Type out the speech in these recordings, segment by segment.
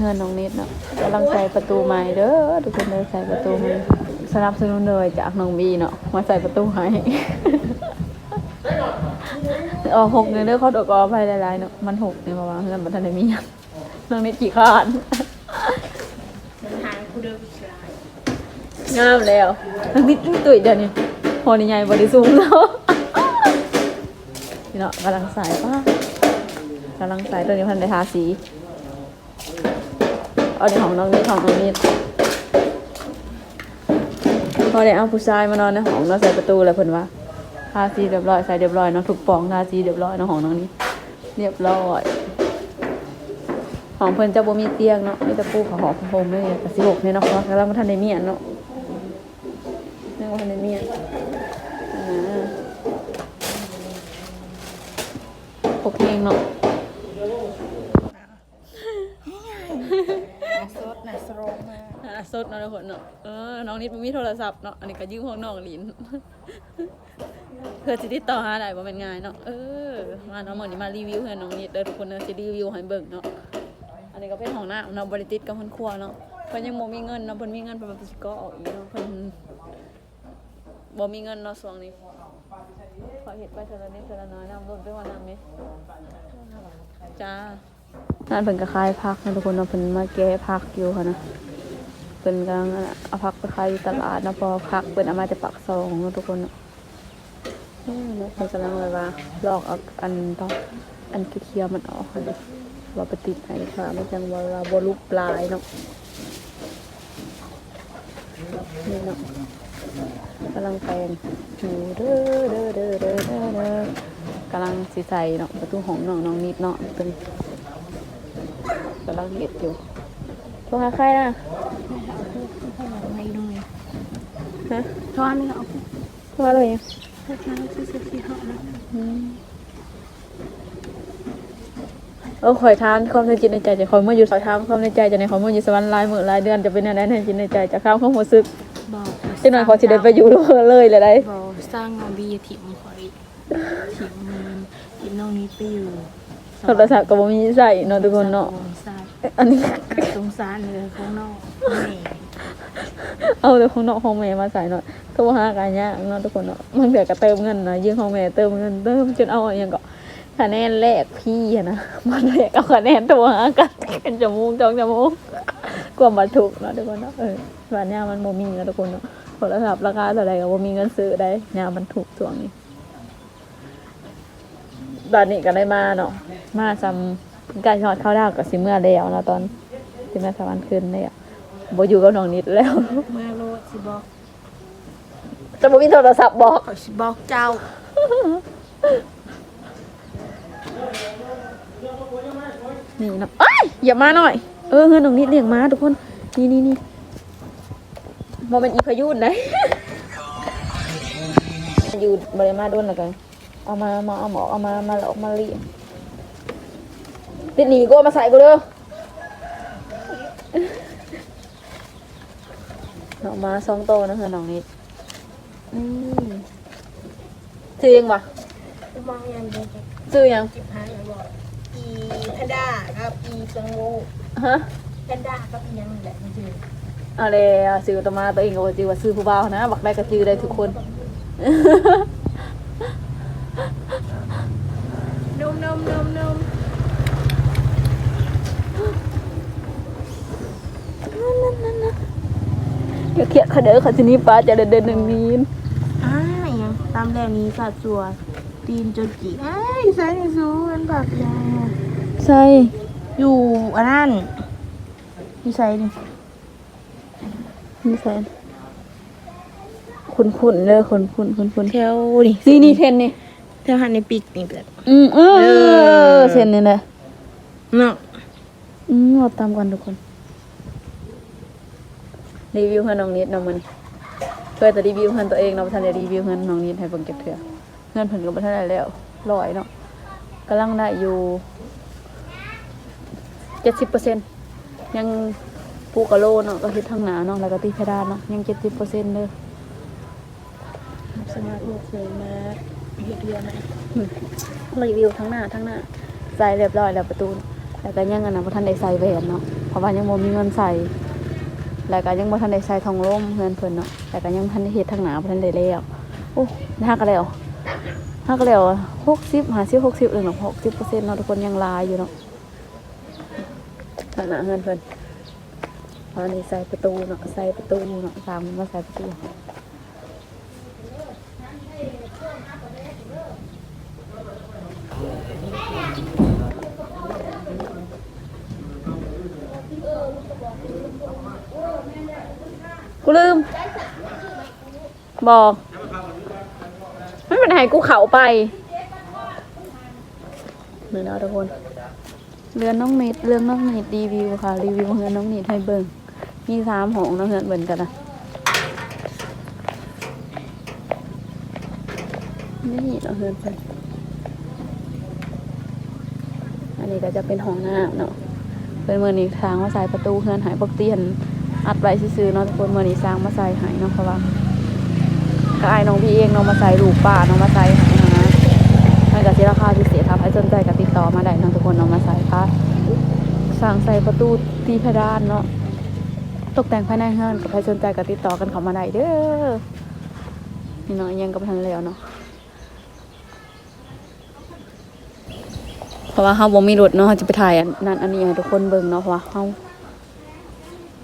เงินน้องนิดเนาะกำลังใส่ประตูใหม่เด้อทุกคนเลยใส่ประตูใหม่สนับสนุนเลยจากน้องบีเนาะมาใส่ประตูให้เออหกเนี่ยเด้อเขาตกอไปหลายๆเนาะมันหกเนี่ยมาวางเงินบัทันได้มีหยังน้องนิดกี่ขานทางกูเดินชายงามแล้วน้องนิดตุ้ยเดี๋ยวนี้พอนี่ใหญ่บริสูงแล้วเนาะกำลังใส่ป้ากำลังใส่ตัวนี้พันได้ทาสี เอาในของน้องนิดของน้องนิดพอได้เอาผู้ชายมานอนในห้องเนาะใส่ประตูแล้วเพิ่นว่าทาสีเรียบร้อยใส่เรียบร้อยเนาะถูกปองทาสีเรียบร้อยเนาะของน้องนิดเรียบร้อยของเพิ่นจะบ่มีเตียงเนาะมีแต่ปูกับหอผมเลยกะสิหกเนี่ยเนาะเพราะกำลังบ่ทันได้เมียนเนาะยังบ่ทันได้เมียนอ่าพกเองเนาะ นาซดนาสโรมมา อ่าส ดเนาะทุกคนเนาะเออน้องนิดมีโทรศัพท์เนาะอันนี้ก็ยืมของน้องลินเพื่อสิติดต่อหาได้บ่แม่นง่ายเนาะเออมาเนาะมื้อนี้มารีวิวเพื่อนน้องนิดเด้อทุกคนเนาะสิรีวิวให้เบิ่งเนาะอันนี้ก็เป็นห้องหน้ำเนาะบ่ได้ติดกับเพิ่นครัวเนาะเพิ่นยังบ่มีเงินเนาะเพิ่นมีเงินเพิ่นสิก็ออกอีกเนาะเพิ่นบ่มีเงินเนาะช่วงนี้ขอเฮ็ดไปเท่านี้เท่าน้อยน้ำล้นไปว่าน้ำไหมจ้านั่นเพิ่นก็ขายผักนะทุกคนเนาะเพิ่นมาแก้ผักอยู่ค่ะนะ พิ่นกำลังเอาผักไปขายอยู่ตลาดนะพอผักเพิ่นเอามาจากปากซองนะทุกคนเนาะนาะเพิ่นกำลังเลยว่าลอกเอาอันต้องอันเคี้ยวมันออกเด้อว่าปติดให้ค่ะมันจังว่าว่าบ่ลุกปลายเนาะนี่เนาะกำลังแปลงอยู่เด้อเด้อเด้อเด้อเด้อเด้อกำลังสิใส่เนาะประตูห้องน้องน้องนิดเนาะเพิ่นกำลังเฮ็ดอยู่โทรหาใครนะ ฮะทอนนี่เอาว่าอะไรอะไปทางซื้อซื้อที่ห้องนะเออคอยทานความในจิตในใจจะคอยเมื่ออยู่คอยทานความในใจจะในคอยเมื่ออยู่สวรรค์ลายมื้อหลายเดือนจะเป็นอะไรในจิตในใจจะข้ามความรู้สึกบอกจังหน่อยขอสิได้ไปอยู่เลยเลยได้บอกสร้างงานบีถิ่มคอยถิ่มมันถิ่มน้องนี้ไปอยู่โทรศัพท์ก็บ่มีใส่เนาะทุกคนเนาะ อันนี้ สงสารเลยข้างนอกแม่เอาแต่ของเนาะของแม่มาใส่เนาะโทรหากันยากเนาะทุกคนเนาะมันเดือก็เติมเงินนะยืมของแม่เติมเงินเติมจนเอาอย่างก็คะแนนแรกพี่อะนะมันแรกเอาคะแนนโทรหากันเป็นจมูกจองจมูกกว่ามาถูกเนาะทุกคนเนาะเออบ้านยามันบ่มีเนาะทุกคนเนาะโทรศัพท์ราคาเท่าไรก็บ่มีเงินซื้อได้ยมันถูกช่วงนี้ตอนนี้ก็ได้มาเนาะมาซำ การชอดเข้าดาวกับสิเมื่อแล้วเนาะตอนสิเมื่อสวรรค์คืนเนี่ยบ่อยู่กับน้องนิดแล้วเมื่อโลดสิบอกจะบ่มีโทรศัพท์บอกขอสิบอกเจ้านี่เนาะเอ้ยอย่ามาหน่อย เออเงินตรงนี้เลี้ยงม้าทุกคน นี่นี่นี่โมเป็นอีพายุนได้อยู่บริมาโดนแล้วกันเอามามาเอาหมอเอามามาหลอกมาเลี้ยง ติดหนีกูเอามาใส่กูเด้อเนาะมาสองโตวนะเฮือนน้องนิดอืมซื้อยังวะมองยังเด็กซื้อยังจิบหายอย่างบอกอีแพนด้าครับอีซังโง่ฮะแพนด้าก็เป็นยังนั่นแหละมันจืดอะไรอะซื้อตัวมาตัวเองก็บ่จือว่าซื้อผู้บ่าวนะบักได้ก็จือได้ทุกคนนมนมนมนม อย่าเครียดเขาเด้อเขาทีนี้ป้าจะเดินเดินหนึ่งนี้อ่ายังตามแรงนี้สัดส่วนตีนจนจีไอ้ายใส่ในซูมันแบบยังใช่อยู่อันนั้นที่ใส่นี่นี่ใส่คุณคุณๆเลยคุณคุณคุณคุณแถวนี่นี่นี่เทนนี่แถวหันในปีกนี่แบบอืมเอเอออเซนนี่แหละเนาะอืมเราตามกันทุกคน รีวิวเพื่อนน้องนิดเน้องมันเพื่อจะรีวิวเพื่อนตัวเองเราะบ่ทันได้รีวิวเพื่อนน้องนิดให้เบิ่งเก็บเถื่อเพื่อนเพิ่นก็บ่ทันได้แล้วร้อยเนาะกำลังได้อยู่เจ็ดสิบเปอร์เซ็นต์ยังปูกะโลเนาะก็คือทางหนาเนาะแล้วก็ตีเพดานเนาะยังเจ็ดสิบเปอร์เซ็นต์เลยสมาธิเคยมาเฮียเฮียไหมรีวิวทั้งหน้าทั้งหน้าใส่เรียบร้อยแล้วประตูแล้วก็ยังอันนั้นบ่ทันได้ใส่แหวนเนาะเพราะว่ายังบ่มีเงินใส่ แล้วก็ยังบ่ทันได้ใส่ทองร่มเงินเพิ่นเนาะแต่ก็ยังบ่ทันได้เฮ็ดทางหนาบ่ทันได้แล้วโอ้หักก็แล้วหักก็แล้วหกสิบหาสิบหกสิบเลยเนาะ60%เนต์เราะทุกคนยังลายอยู่เนาะทางหนาเงินเพิ่นอันนี้ใส่ประตูเนาะใส่ประตูเนาะตามมาใส่ประตู กูลืม บอกไม่เป็นไรกูเขาไปเหมือนเอาทุกคนเรือนน้องเนตเรื่องน้องเนตรีวิวค่ะ รีวิวเรือนน้องเนตให้เบิ่งมีสามหงน้องเรือนเหมือนกันนะนี่น้องเรือนเป็นอันนี้ก็จะเป็นห้องน้ำเนาะเป็นเมื่อนี้ทางมาใส่ประตูเฮือนหายปกติเห็นอัดไว้ซื้อเนาะทุกคนมื่อนี้สร้างมาใส่หายเนาะเพราะว่า ก็ไอ้น้องพี่เองน้องมาใส่ลูกป้าน้องมาใส่หายนะมันก็สิราคาพิเศษถ้าใครสนใจก็ติดต่อมาได้เนาะทุกคนน้องมาใส่ค่ะสั่งใส่ประตูตีเพดานเนาะตกแต่งภายในห้างกับใครสนใจก็ติดต่อกันเข้ามาได้เด้อนี่เนาะยังกับทันแล้วเนาะเพราะว่าเฮาบ่มีรถเนาะเราจะไปถ่ายอันนั่นอันนี้ให้ทุกคนเบิ่งเนาะเพราะว่าเฮา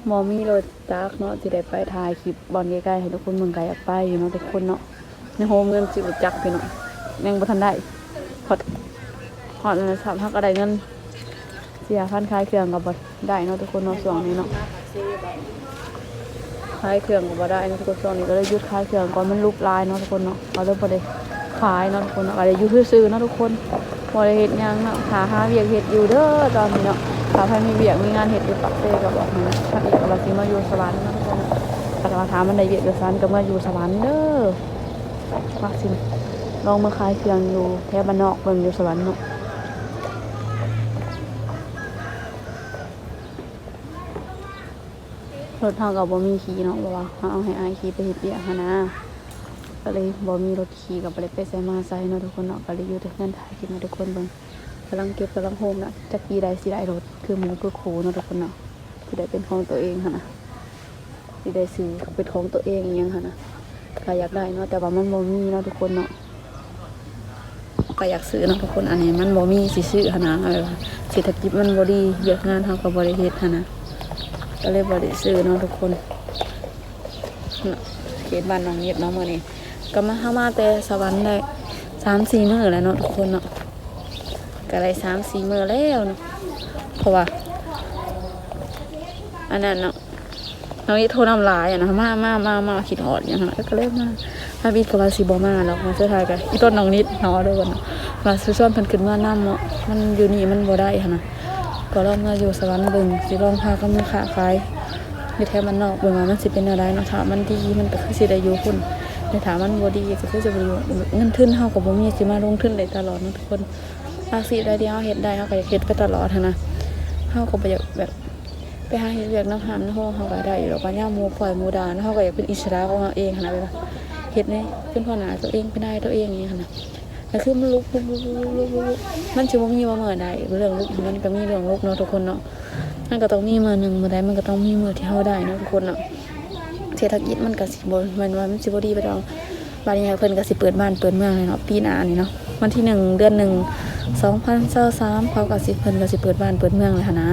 มอมีรถจักรเนาะที่ได้ไปถ่ายคลิปบอลใกล้ๆให้ทุกคนเมืองไกลอยากไปอยู่เนาะทุกคนเนาะในโฮมเงินสิรถจักรไปเนาะยังบ่ทันได้พอดพอดเลยสามพักอะไรเงินเสียพันคลายเครื่องก็บ่ได้เนาะทุกคนเนาะช่วงนี้เนาะคลายเครื่องก็บ่ได้เนาะทุกคนช่วงนี้ก็เลยหยุดคลายเครื่องก่อนมันลุกลายเนาะทุกคนเนาะเราเริ่มบ่ได้ขายเนาะทุกคนเนาะก็เลยอยู่ซื่อเนาะทุกคนบ่ได้เฮ็ดหยังเนาะหาหาเวียกเฮ็ดอยู่เด้อตอนนี้เนาะ ถ้าใครมีเบียกมีงานเห็ดอยู่ปักเซ่ก็บอกนะถ้าเอกเราสิมาอยู่สวรรค์นะทุกคนแต่มาถามมันได้เบียกอยู่สวรรค์ก็มาอยู่สวรรค์เด้อว่าสิลองมาขายเครื่องอยู่แถวบ้านนอกเบิ่งอยู่สวรรค์เนาะรถทางกับบ่มีขี่เนาะบอกว่าเขาเอาให้อายขี่ไปเฮ็ดเบียกนะก็เลยบ่มีรถขี่กับบ่ได้ไปใส่มาใส่เนาะทุกคนเนาะก็เลยอยู่แต่เงินถ่ายคลิปมาทุกคนเบิ่งำลังเก็บกำลังโฮมนะจะปีใดสิได้รถ คือหมูคือโคนะทุกคนเนาะสิได้เป็นของตัวเองค่ะนะสิได้ซื้อเป็นของตัวเองอหยังค่ะนะก็อยากได้เนาะแต่ว่ามันบ่มีเนาะทุกคนเนาะก็อยากซื้อเนาะทุกคนอันนี้มันบ่มีสิซื้อค่ะนะเออเศรษฐกิจมันบ่ดีเยอะงานเฮาก็บ่ได้เฮ็ดค่ะนะก็เลยบ่ได้ซื้อเนาะทุกคนเนาะเขตบ้านน้องเย็บเนาะมื้อนี้ก็มาเฮามาแต่สวรรค์ได้3-4มื้อแล้วเนาะทุกคนเนาะ ก็ได้สามสี่มือแล้วเนาะเพราะว่าอันนั้นเนาะน้องนี่โทรนำลายอะนะมามามามาคิดหอดอย่างนั้นก็เลยมามาบิดกับวาสิบอมาแล้วมาเสื้อไทยกันอีต้นน้องนิดนาะด้วยกันเนาะมาซื้อซ้อนเพิ่นขึ้นมาน้ำเนาะมันอยู่นี่มันบ่ได้ค่ะนะก็ลองมาอยู่สวรรค์บิ่งสิลองพาก็มีขาขายในแถวมันนอกเบิ่งว่ามันสิเป็นอะไรเนาะถ้ามันดีมันก็คือสิได้อยู่พุ่นแต่ถามันบ่ดีก็คือจะบ่อยู่เงินทุนเฮาก็บ่มีสิมาลงทุนได้ตลอดเนาะทุกคน อาชีพใดที่เขาเฮ็ดได้เขาก็อยากเฮ็ดไปตลอดนะเขาก็บ่อยากแบบไปหาเฮ็ดเวียกน้ำหันเขาเขาก็ได้อยู่แล้วก็ย่ามูปล่อยมูดานเขาก็อยากเป็นอิสระของเขาเองนะแบบว่าเฮ็ดในเป็นพ่อหนาตัวเองเป็นนายตัวเองอย่างนี้นะแต่คือมันลุกลุกลุกลุกลุกลุกมันสิบ่มีว่าเมื่อใดเรื่องลุกมันก็มีเรื่องลุกเนาะทุกคนเนาะมันก็ต้องมีมือหนึ่งมือใดมันก็ต้องมีมือที่เฮาได้เนาะทุกคนเนาะเศรษฐกิจมันก็สิบม่นว่ามันสิบดีไปดอกบาดนี้เพิ่นก็สิเปิดบ้านเปิดเมืองเลยเนาะปีหน้านี่เนาะวันที่หนึ่งเดือนหนึ่ง สองพันเจ้าสามเขากับสิเพิ่นก็สิเปิดบ้านเปิดเมืองเลยค่ะนะ